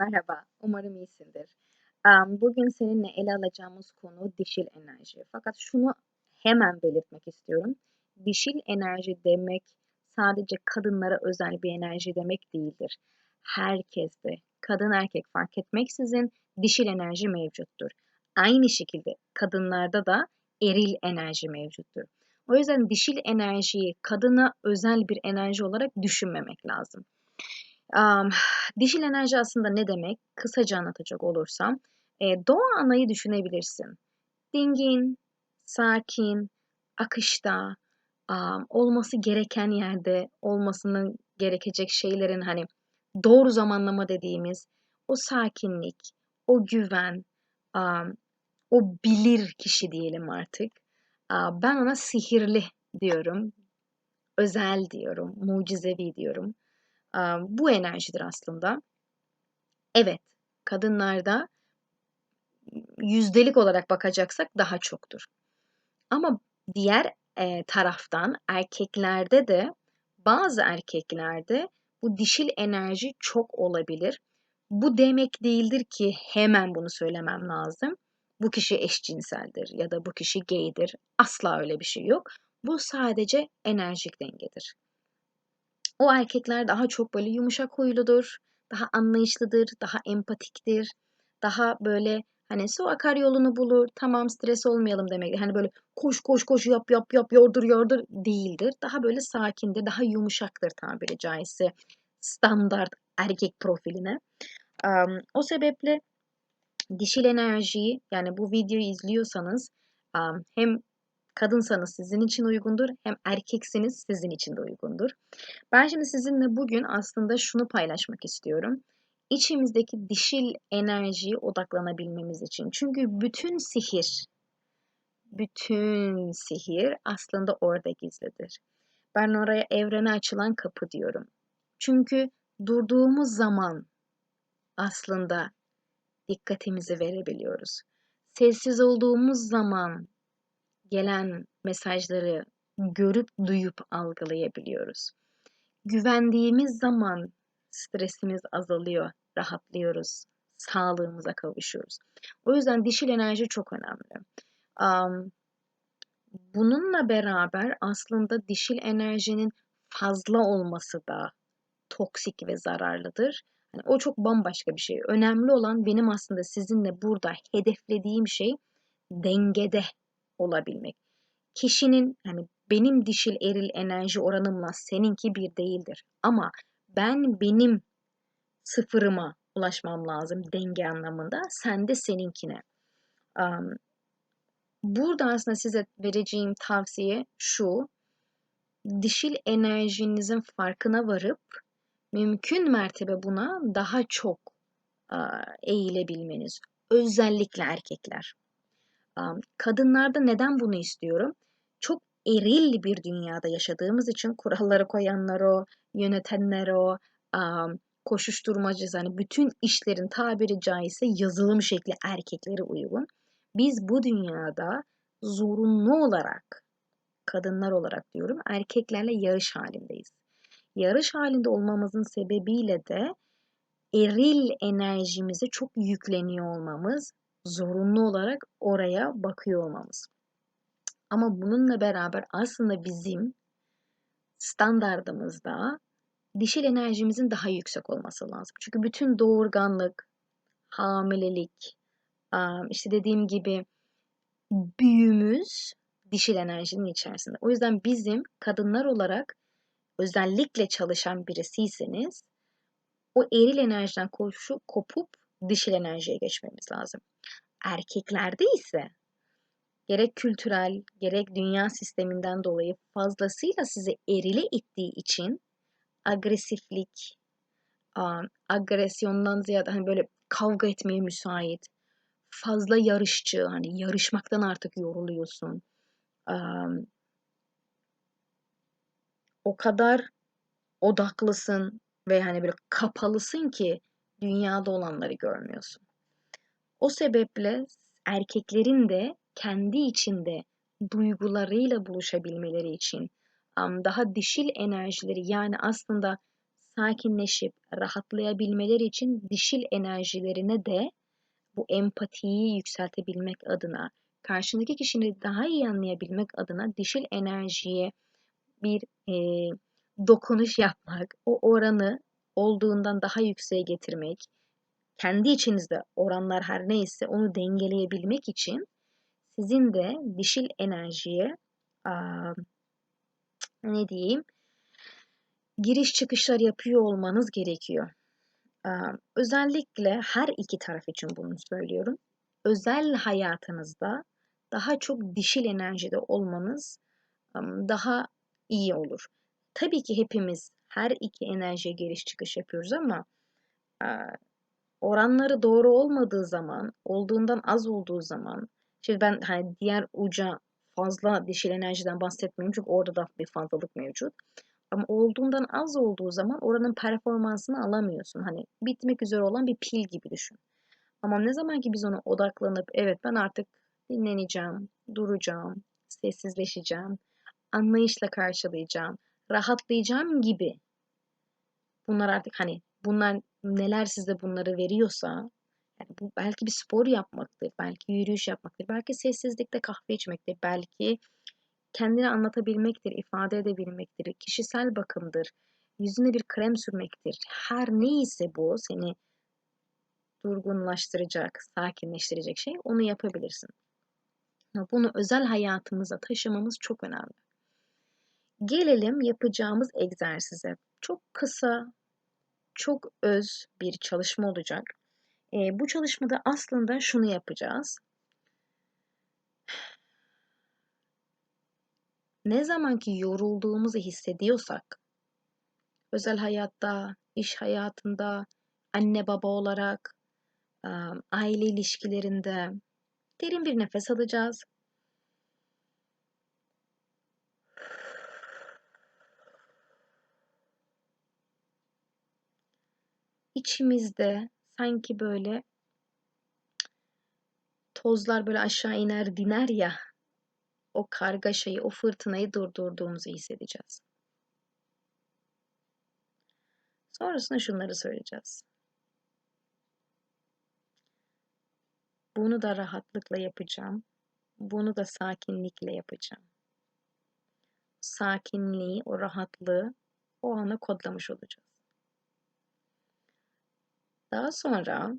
Merhaba, umarım iyisindir. Bugün seninle ele alacağımız konu dişil enerji. Fakat şunu hemen belirtmek istiyorum. Dişil enerji demek sadece kadınlara özel bir enerji demek değildir. Herkeste, kadın erkek fark etmeksizin dişil enerji mevcuttur. Aynı şekilde kadınlarda da eril enerji mevcuttur. O yüzden dişil enerjiyi kadına özel bir enerji olarak düşünmemek lazım. Am, dişil enerji aslında ne demek? Kısaca anlatacak olursam, e, doğa anayı düşünebilirsin. Dingin, sakin, akışta, am, olması gereken yerde, olmasının gerekecek şeylerin hani doğru zamanlama dediğimiz o sakinlik, o güven, am, o bilir kişi diyelim artık. Ben ona sihirli diyorum, özel diyorum, mucizevi diyorum. Bu enerjidir aslında. Evet, kadınlarda yüzdelik olarak bakacaksak daha çoktur. Ama diğer taraftan erkeklerde de bazı erkeklerde bu dişil enerji çok olabilir. Bu demek değildir ki hemen bunu söylemem lazım. Bu kişi eşcinseldir ya da bu kişi gaydir. Asla öyle bir şey yok. Bu sadece enerjik dengedir. O erkekler daha çok böyle yumuşak huyludur, daha anlayışlıdır, daha empatiktir, daha böyle hani su akar yolunu bulur, tamam stres olmayalım demek. Hani böyle koş koş koş yap yap yap yordur yordur değildir. Daha böyle sakindir, daha yumuşaktır tabiri caizse standart erkek profiline. Um, o sebeple dişil enerjiyi yani bu videoyu izliyorsanız um, hem kadınsanız sizin için uygundur hem erkeksiniz sizin için de uygundur. Ben şimdi sizinle bugün aslında şunu paylaşmak istiyorum. İçimizdeki dişil enerjiye odaklanabilmemiz için. Çünkü bütün sihir, bütün sihir aslında orada gizlidir. Ben oraya evrene açılan kapı diyorum. Çünkü durduğumuz zaman aslında dikkatimizi verebiliyoruz. Sessiz olduğumuz zaman gelen mesajları görüp duyup algılayabiliyoruz. Güvendiğimiz zaman stresimiz azalıyor, rahatlıyoruz, sağlığımıza kavuşuyoruz. O yüzden dişil enerji çok önemli. Um, bununla beraber aslında dişil enerjinin fazla olması da toksik ve zararlıdır. Yani o çok bambaşka bir şey. Önemli olan benim aslında sizinle burada hedeflediğim şey dengede olabilmek. Kişinin yani benim dişil eril enerji oranımla seninki bir değildir. Ama ben benim sıfırıma ulaşmam lazım denge anlamında. Sen de seninkine. Um, burada aslında size vereceğim tavsiye şu. Dişil enerjinizin farkına varıp mümkün mertebe buna daha çok eğilebilmeniz. Özellikle erkekler. Kadınlarda neden bunu istiyorum? Çok eril bir dünyada yaşadığımız için kuralları koyanlar o, yönetenler o, um, koşuşturmacı yani bütün işlerin tabiri caizse yazılım şekli erkeklere uygun. Biz bu dünyada zorunlu olarak kadınlar olarak diyorum erkeklerle yarış halindeyiz. Yarış halinde olmamızın sebebiyle de eril enerjimize çok yükleniyor olmamız, zorunlu olarak oraya bakıyor olmamız. Ama bununla beraber aslında bizim standardımızda dişil enerjimizin daha yüksek olması lazım. Çünkü bütün doğurganlık, hamilelik, işte dediğim gibi büyümüz dişil enerjinin içerisinde. O yüzden bizim kadınlar olarak özellikle çalışan birisiyseniz o eril enerjiden koşu kopup dişil enerjiye geçmemiz lazım. Erkeklerde ise gerek kültürel gerek dünya sisteminden dolayı fazlasıyla sizi erile ittiği için agresiflik, agresyondan ziyade hani böyle kavga etmeye müsait, fazla yarışçı, hani yarışmaktan artık yoruluyorsun. O kadar odaklısın ve hani böyle kapalısın ki dünyada olanları görmüyorsun. O sebeple erkeklerin de kendi içinde duygularıyla buluşabilmeleri için daha dişil enerjileri yani aslında sakinleşip rahatlayabilmeleri için dişil enerjilerine de bu empatiyi yükseltebilmek adına, karşındaki kişini daha iyi anlayabilmek adına dişil enerjiye bir e, dokunuş yapmak, o oranı olduğundan daha yükseğe getirmek, kendi içinizde oranlar her neyse onu dengeleyebilmek için sizin de dişil enerjiye aa, ne diyeyim giriş çıkışlar yapıyor olmanız gerekiyor. Aa, özellikle her iki taraf için bunu söylüyorum. Özel hayatınızda daha çok dişil enerjide olmanız daha iyi olur. Tabii ki hepimiz her iki enerjiye giriş çıkış yapıyoruz ama oranları doğru olmadığı zaman, olduğundan az olduğu zaman, şimdi ben hani diğer uca fazla dişil enerjiden bahsetmiyorum çünkü orada da bir fazlalık mevcut. Ama olduğundan az olduğu zaman oranın performansını alamıyorsun. Hani bitmek üzere olan bir pil gibi düşün. Ama ne zaman ki biz ona odaklanıp evet ben artık dinleneceğim, duracağım, sessizleşeceğim, anlayışla karşılayacağım, rahatlayacağım gibi. Bunlar artık hani bunlar neler size bunları veriyorsa yani bu belki bir spor yapmaktır, belki yürüyüş yapmaktır, belki sessizlikte kahve içmektir, belki kendini anlatabilmektir, ifade edebilmektir, kişisel bakımdır, yüzüne bir krem sürmektir. Her neyse bu seni durgunlaştıracak, sakinleştirecek şey onu yapabilirsin. Bunu özel hayatımıza taşımamız çok önemli. Gelelim yapacağımız egzersize. Çok kısa, çok öz bir çalışma olacak. E, bu çalışmada aslında şunu yapacağız. Ne zamanki yorulduğumuzu hissediyorsak, özel hayatta, iş hayatında, anne baba olarak, aile ilişkilerinde derin bir nefes alacağız. İçimizde sanki böyle tozlar böyle aşağı iner diner ya o kargaşayı, o fırtınayı durdurduğumuzu hissedeceğiz. Sonrasında şunları söyleyeceğiz. Bunu da rahatlıkla yapacağım. Bunu da sakinlikle yapacağım. Sakinliği, o rahatlığı o ana kodlamış olacağız. Daha sonra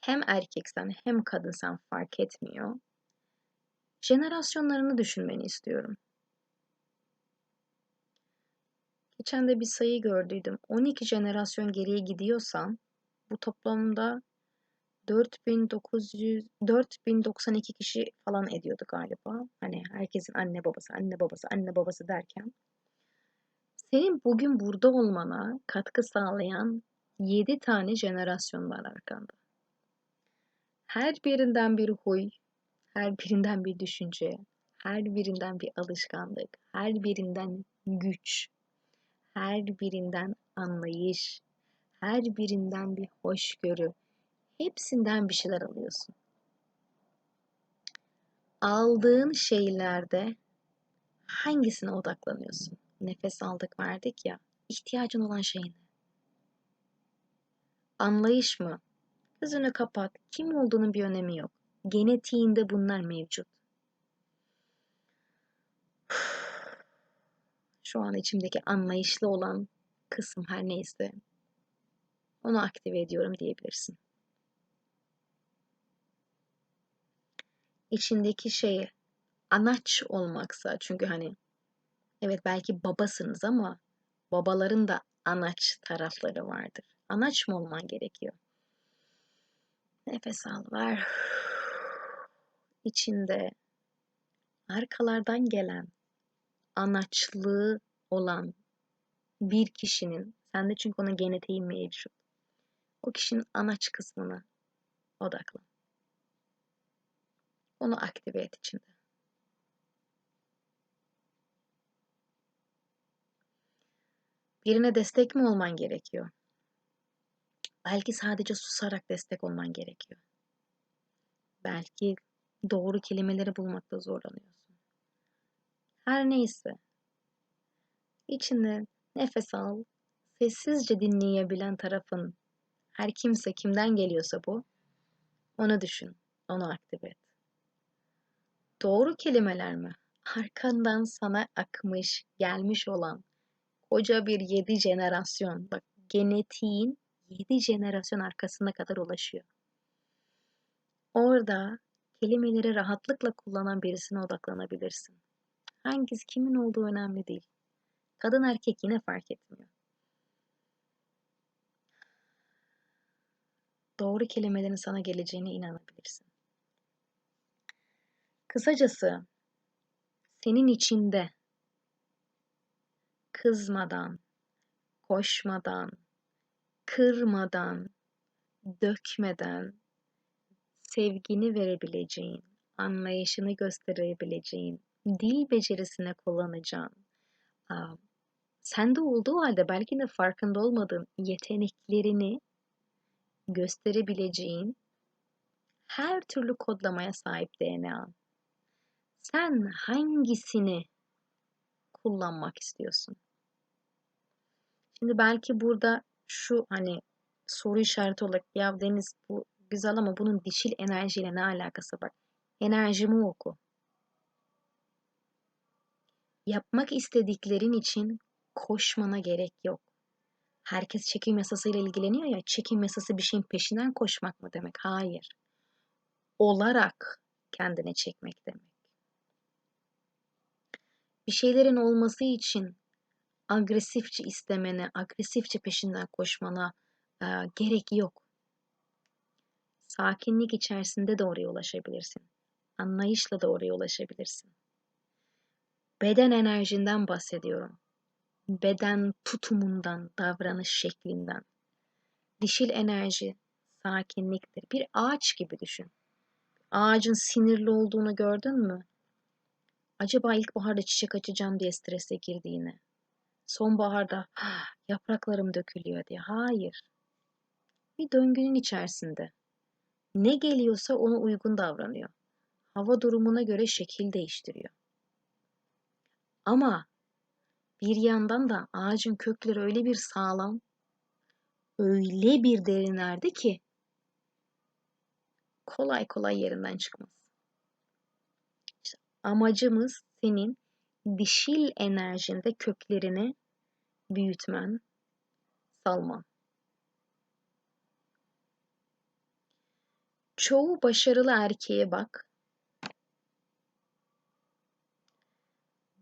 hem erkeksen hem kadınsan fark etmiyor. Jenerasyonlarını düşünmeni istiyorum. Geçen de bir sayı gördüydüm. 12 jenerasyon geriye gidiyorsan bu toplamda 4900 4092 kişi falan ediyordu galiba. Hani herkesin anne babası, anne babası, anne babası derken senin bugün burada olmana katkı sağlayan 7 tane jenerasyon var arkanda. Her birinden bir huy, her birinden bir düşünce, her birinden bir alışkanlık, her birinden güç, her birinden anlayış, her birinden bir hoşgörü, hepsinden bir şeyler alıyorsun. Aldığın şeylerde hangisine odaklanıyorsun? Nefes aldık verdik ya, ihtiyacın olan şey ne? Anlayış mı? Gözünü kapat. Kim olduğunun bir önemi yok. Genetiğinde bunlar mevcut. Şu an içimdeki anlayışlı olan kısım her neyse onu aktive ediyorum diyebilirsin. İçindeki şey anaç olmaksa çünkü hani evet belki babasınız ama babaların da anaç tarafları vardır. Anaç mı olman gerekiyor? Nefes al, ver. İçinde arkalardan gelen anaçlığı olan bir kişinin, sende çünkü onun genetiği mevcut. O kişinin anaç kısmına odaklan. Onu aktive et içinde. Birine destek mi olman gerekiyor? Belki sadece susarak destek olman gerekiyor. Belki doğru kelimeleri bulmakta zorlanıyorsun. Her neyse. İçine nefes al, sessizce dinleyebilen tarafın her kimse kimden geliyorsa bu, onu düşün, onu aktive et. Doğru kelimeler mi? Arkandan sana akmış, gelmiş olan koca bir yedi jenerasyon. Bak genetiğin yedi jenerasyon arkasına kadar ulaşıyor. Orada kelimeleri rahatlıkla kullanan birisine odaklanabilirsin. Hangisi kimin olduğu önemli değil. Kadın erkek yine fark etmiyor. Doğru kelimelerin sana geleceğine inanabilirsin. Kısacası senin içinde kızmadan, koşmadan, kırmadan, dökmeden sevgini verebileceğin, anlayışını gösterebileceğin, dil becerisine kullanacağın, sende olduğu halde belki de farkında olmadığın yeteneklerini gösterebileceğin her türlü kodlamaya sahip DNA. Sen hangisini kullanmak istiyorsun? Şimdi belki burada şu hani soru işareti olarak ya Deniz bu güzel ama bunun dişil enerjiyle ne alakası var? Enerjimi oku. Yapmak istediklerin için koşmana gerek yok. Herkes çekim yasasıyla ilgileniyor ya, çekim yasası bir şeyin peşinden koşmak mı demek? Hayır. Olarak kendine çekmek demek. Bir şeylerin olması için agresifçe istemene, agresifçe peşinden koşmana e, gerek yok. Sakinlik içerisinde de oraya ulaşabilirsin. Anlayışla da oraya ulaşabilirsin. Beden enerjinden bahsediyorum. Beden tutumundan, davranış şeklinden. Dişil enerji sakinliktir. Bir ağaç gibi düşün. Ağacın sinirli olduğunu gördün mü? Acaba ilkbaharda çiçek açacağım diye strese girdiğini. Sonbaharda ah, yapraklarım dökülüyor diye. Hayır. Bir döngünün içerisinde. Ne geliyorsa ona uygun davranıyor. Hava durumuna göre şekil değiştiriyor. Ama bir yandan da ağacın kökleri öyle bir sağlam, öyle bir derinlerde ki kolay kolay yerinden çıkmaz. İşte amacımız senin dişil enerjinde köklerini büyütmen, salman. Çoğu başarılı erkeğe bak.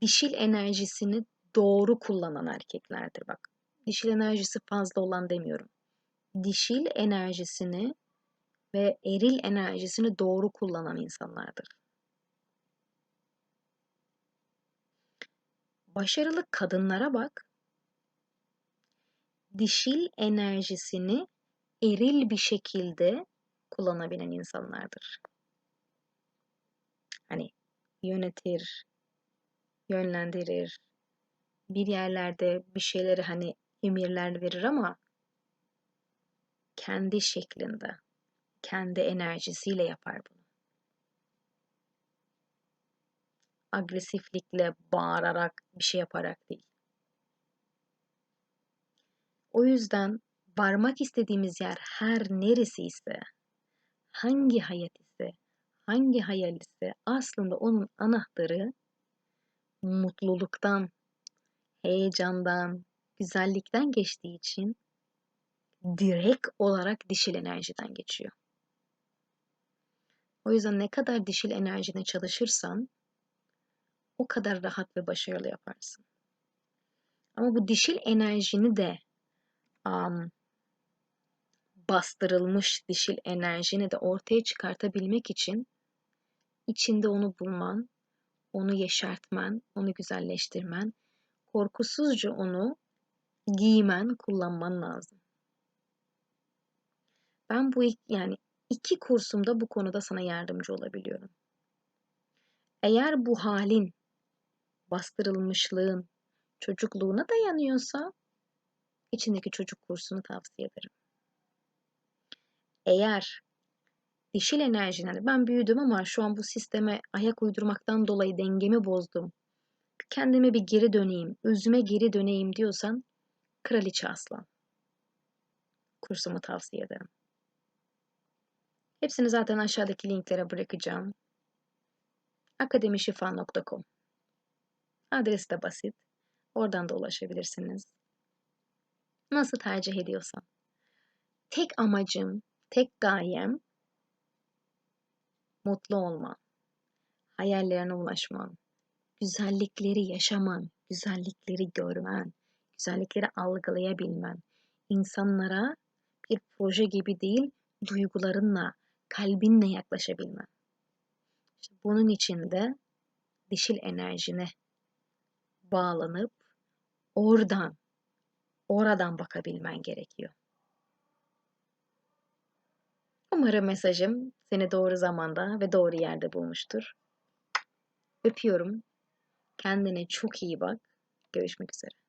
Dişil enerjisini doğru kullanan erkeklerdir bak. Dişil enerjisi fazla olan demiyorum. Dişil enerjisini ve eril enerjisini doğru kullanan insanlardır. Başarılı kadınlara bak. Dişil enerjisini eril bir şekilde kullanabilen insanlardır. Hani yönetir, yönlendirir, bir yerlerde bir şeyleri hani emirler verir ama kendi şeklinde, kendi enerjisiyle yapar bunu. Agresiflikle, bağırarak, bir şey yaparak değil. O yüzden varmak istediğimiz yer her neresi ise, hangi hayat ise, hangi hayal ise aslında onun anahtarı mutluluktan, heyecandan, güzellikten geçtiği için direkt olarak dişil enerjiden geçiyor. O yüzden ne kadar dişil enerjine çalışırsan o kadar rahat ve başarılı yaparsın. Ama bu dişil enerjini de um, bastırılmış dişil enerjini de ortaya çıkartabilmek için içinde onu bulman, onu yeşertmen, onu güzelleştirmen, korkusuzca onu giymen, kullanman lazım. Ben bu yani iki kursumda bu konuda sana yardımcı olabiliyorum. Eğer bu halin bastırılmışlığın çocukluğuna dayanıyorsa içindeki çocuk kursunu tavsiye ederim. Eğer dişil enerjin hani ben büyüdüm ama şu an bu sisteme ayak uydurmaktan dolayı dengemi bozdum. Kendime bir geri döneyim, özüme geri döneyim diyorsan Kraliçe Aslan. Kursumu tavsiye ederim. Hepsini zaten aşağıdaki linklere bırakacağım. akademişifa.com Adres de basit. Oradan da ulaşabilirsiniz. Nasıl tercih ediyorsan. Tek amacım, tek gayem mutlu olman, hayallerine ulaşman, güzellikleri yaşaman, güzellikleri görmen, güzellikleri algılayabilmen, insanlara bir proje gibi değil, duygularınla, kalbinle yaklaşabilmen. İşte bunun için de dişil enerjine bağlanıp oradan, oradan bakabilmen gerekiyor. Umarım mesajım seni doğru zamanda ve doğru yerde bulmuştur. Öpüyorum. Kendine çok iyi bak. Görüşmek üzere.